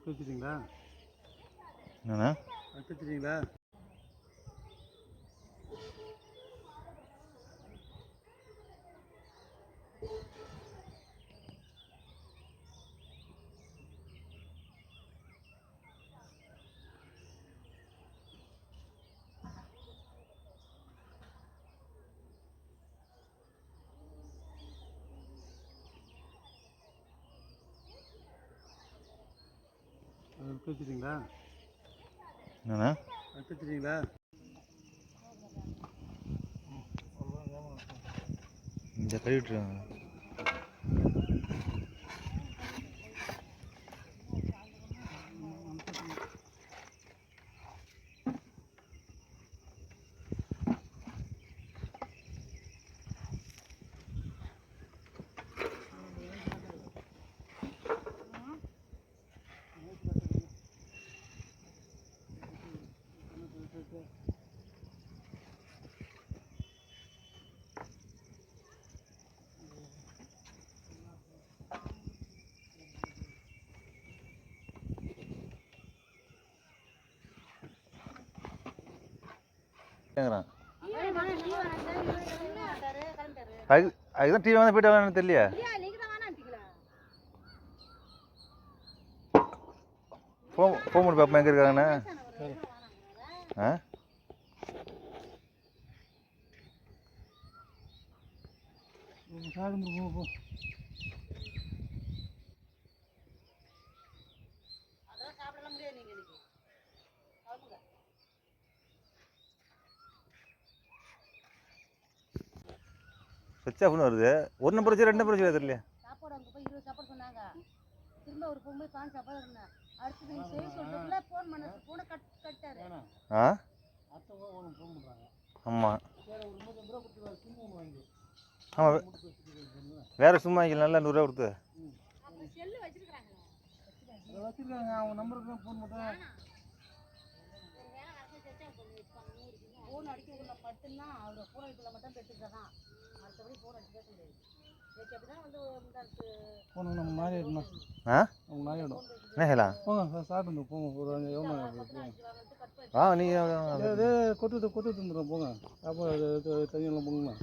எடுத்து வச்சுட்டீங்களா என்னண்ணா? எடுத்து வச்சுட்டீங்களா எடுத்து வச்சுட்டீங்களா என்னண்ணா? எடுத்து வச்சுட்டீங்களா இந்த கழுவிட்டுருக்காங்க கேட்குறான் அதுதான் டிவி வந்து போயிட்டு வரலான்னு தெரியலையா? ஃபோன் ஃபோன் பண்ணி பார்ப்போம் எங்கே இருக்காங்கண்ணா ஆ? போ. போ சுவிட்ச் ஆஃப்னு வருது ஒரு நம்பர் வச்சு ரெண்டு நம்பர் வச்சு தெரியலையா சாப்பாடு அங்கே போய் இருபது சாப்பாடு சொன்னாங்க திரும்ப ஒரு பொம்பளை பாஞ்சு சாப்பாடு இருந்தேன் அடுத்தது நீ செய்ய சொல்றதுக்குள்ள ஃபோன் பண்ண ஃபோனை கட் கட்டாரு ஆ ஆமாம் ஆமாம் வேறு சும்மா வாங்கிக்கலாம் நல்லா நூறுரூவா கொடுத்து வச்சிருக்காங்க அதை வச்சுருக்காங்க அவங்க நம்பருக்கு தான் ஃபோன் பண்ணுறேன் ஃபோன் அடிக்கிறதுல மட்டும்தான் அவர் ஃபோன் அடிக்கிறதுல மட்டும் பெற்றுக்கிறதான் என்ன செய்யலாம் போங்க சாப்பிட்டு வந்து போங்க ஒரு அஞ்சு பண்ணி வா நீங்கள் கொட்டு கொட்டு தந்துடுறோம் போங்க. அப்போ தண்ணியெல்லாம் போங்கண்ணா